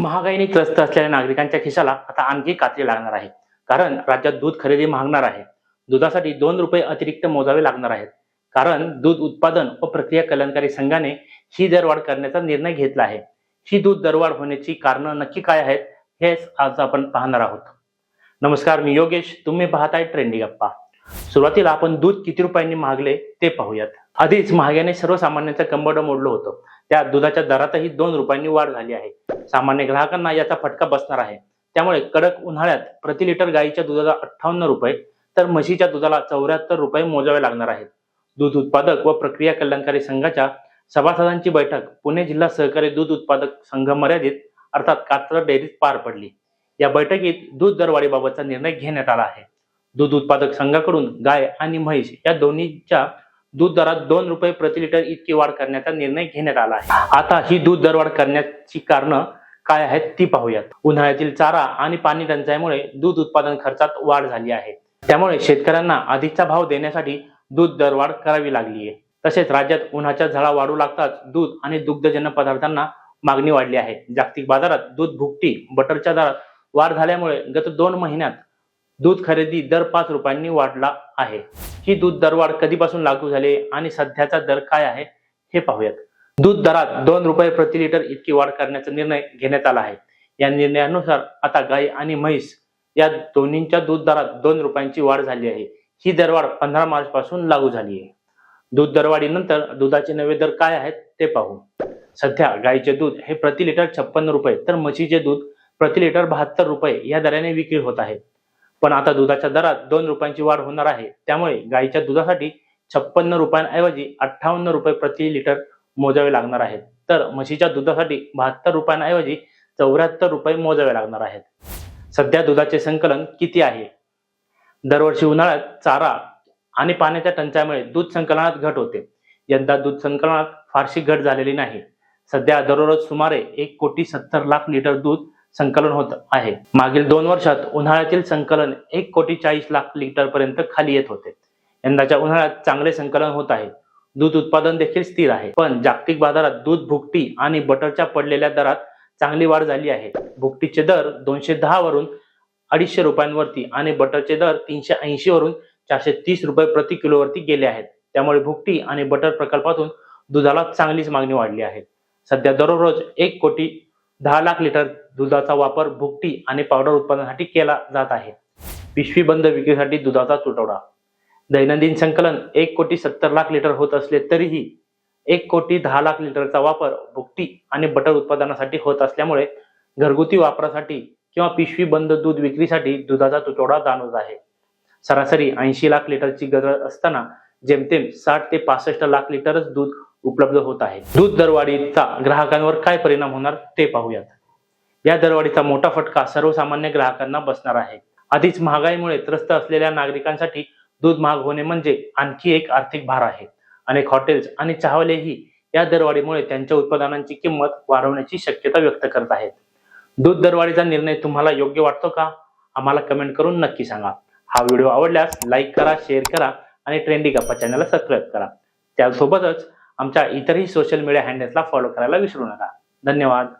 महागाईने त्रस्त असलेल्या नागरिकांच्या खिशाला आता आणखी कात्री लागणार आहे. कारण राज्यात दूध खरेदी महागणार आहे. दुधासाठी दोन रुपये अतिरिक्त मोजावे लागणार आहेत. कारण दूध उत्पादन व प्रक्रिया कल्याणकारी संघाने ही दरवाढ करण्याचा निर्णय घेतला आहे. ही दूध दरवाढ होण्याची कारणं नक्की काय आहेत हेच आज आपण पाहणार आहोत. नमस्कार मी योगेश. तुम्ही पाहताय ट्रेंडिंग गप्पा. सुरुवातीला आपण दूध किती रुपयांनी महागले ते पाहूयात. आधीच महाग्याने सर्वसामान्यांचं कंबड मोडलं होतं. त्या दुधाच्या दरातही दोन रुपयांनी वाढ झाली आहे. सामान्य ग्राहकांना याचा फटका बसणार आहे. त्यामुळे कडक उन्हाळ्यात प्रति लिटर गाईच्या दुधाला अठ्ठावन्न रुपये तर म्हशीच्या दुधाला चौऱ्याहत्तर रुपये मोजावे लागणार आहेत. दूध उत्पादक व प्रक्रिया कल्याणकारी संघाच्या सभासदांची बैठक पुणे जिल्हा सहकारी दूध उत्पादक संघ मर्यादित अर्थात कात्र डेअरीत पार पडली. या बैठकीत दूध दरवाढीबाबतचा निर्णय घेण्यात आला आहे. दूध उत्पादक संघाकडून गाय आणि म्हैस या दोन्हीच्या दूध दरात दोन रुपये प्रति लिटर इतकी वाढ करण्याचा निर्णय घेण्यात आला आहे. आता ही दूध दरवाढ करण्याची कारणं काय आहेत ती पाहूयात. उन्हाळ्यातील चारा आणि पाणी टंचाईमुळे दूध उत्पादन खर्चात वाढ झाली आहे. त्यामुळे शेतकऱ्यांना अधिकचा भाव देण्यासाठी दूध दरवाढ करावी लागली आहे. तसेच राज्यात उन्हाच्या झळा वाढू लागताच दूध आणि दुग्धजन्य पदार्थांना मागणी वाढली आहे. जागतिक बाजारात दूध भुकटी बटरच्या दरात वाढ झाल्यामुळे गत दोन महिन्यात दूध खरेदी दर पाच रुपयांनी वाढला आहे. ही दूध दरवाढ कधीपासून लागू झाली आणि सध्याचा दर काय आहे हे पाहूयात. दूध दरात दोन रुपये प्रति लिटर इतकी वाढ करण्याचा निर्णय घेण्यात आला आहे. या निर्णयानुसार आता गाय आणि म्हैस या दोन्हींच्या दूध दरात दोन रुपयांची वाढ झाली आहे. ही दरवाढ पंधरा मार्च पासून लागू झाली आहे. दूध दरवाढीनंतर दुधाचे नवे दर काय आहेत ते पाहू. सध्या गाईचे दूध हे प्रति लिटर छप्पन्न रुपये तर म्हशीचे दूध प्रति लिटर बहात्तर रुपये या दराने विक्री होत आहे. पण आता दुधाच्या दरात दोन रुपयांची वाढ होणार आहे. त्यामुळे गाईच्या दुधासाठी छप्पन्न रुपयांऐवजी अठ्ठावन्न रुपये प्रति लिटर मोजावे लागणार आहेत. तर म्हशीच्या दुधासाठी बहात्तर रुपयांऐवजी चौऱ्याहत्तर रुपये मोजावे लागणार आहेत. सध्या दुधाचे संकलन किती आहे? दरवर्षी उन्हाळ्यात चारा आणि पाण्याच्या टंचाईमुळे दूध संकलनात घट होते. यंदा दूध संकलनात फारशी घट झालेली नाही. सध्या दररोज सुमारे एक कोटी सत्तर लाख लिटर दूध संकलन होत आहे. मागील दोन वर्षात उन्हाळ्यातील संकलन एक कोटी चाळीस लाख लिटर पर्यंत खाली येत होते. यंदाच्या उन्हाळ्यात चांगले संकलन होत आहे. दूध उत्पादन देखील स्थिर आहे. पण जागतिक बाजारात दूध भुकटी आणि बटरच्या पडलेल्या दरात चांगली वाढ झाली आहे. भुकटीचे दर दोनशे दहा वरून अडीचशे रुपयांवरती आणि बटरचे दर तीनशे ऐंशी वरून चारशे तीस रुपये प्रति किलोवरती गेले आहेत. त्यामुळे भुकटी आणि बटर प्रकल्पातून दुधाला चांगलीच मागणी वाढली आहे. सध्या दररोज एक कोटी दहा लाख लिटर दुधाचा वापर भुकटी आणि पावडर उत्पादनासाठी केला जात आहे. पिशवी बंद विक्रीसाठी दुधाचा तुटवडा दैनंदिन संकलन एक कोटी सत्तर लाख लिटर होत असले तरीही एक कोटी दहा लाख लिटरचा वापर भुकटी आणि बटर उत्पादनासाठी होत असल्यामुळे घरगुती वापरासाठी किंवा पिशवी बंद दूध विक्रीसाठी दुधाचा तुटवडा जाणवत आहे. सरासरी ऐंशी लाख लिटरची गरज असताना जेमतेम साठ ते पासष्ट लाख लिटरच दूध उपलब्ध होत आहे. दूध दरवाढीचा ग्राहकांवर काय परिणाम होणार ते पाहूयात. या दरवाढीचा मोठा फटका सर्वसामान्य ग्राहकांना बसणार आहे. आधीच महागाईमुळे त्रस्त असलेल्या नागरिकांसाठी दूध महाग होणे म्हणजे आणखी एक आर्थिक भार आहे. अनेक हॉटेल्स आणि चहावालेही या दरवाढीमुळे त्यांच्या उत्पादनांची किंमत वाढवण्याची शक्यता व्यक्त करत आहेत. दूध दरवाढीचा निर्णय तुम्हाला योग्य वाटतो का? आम्हाला कमेंट करून नक्की सांगा. हा व्हिडिओ आवडल्यास लाईक करा शेअर करा आणि ट्रेंडी गप्पा चॅनलला सबस्क्राईब करा. त्यासोबतच आमच्या इतरही सोशल मीडिया हँडल्सला फॉलो करायला विसरू नका. धन्यवाद.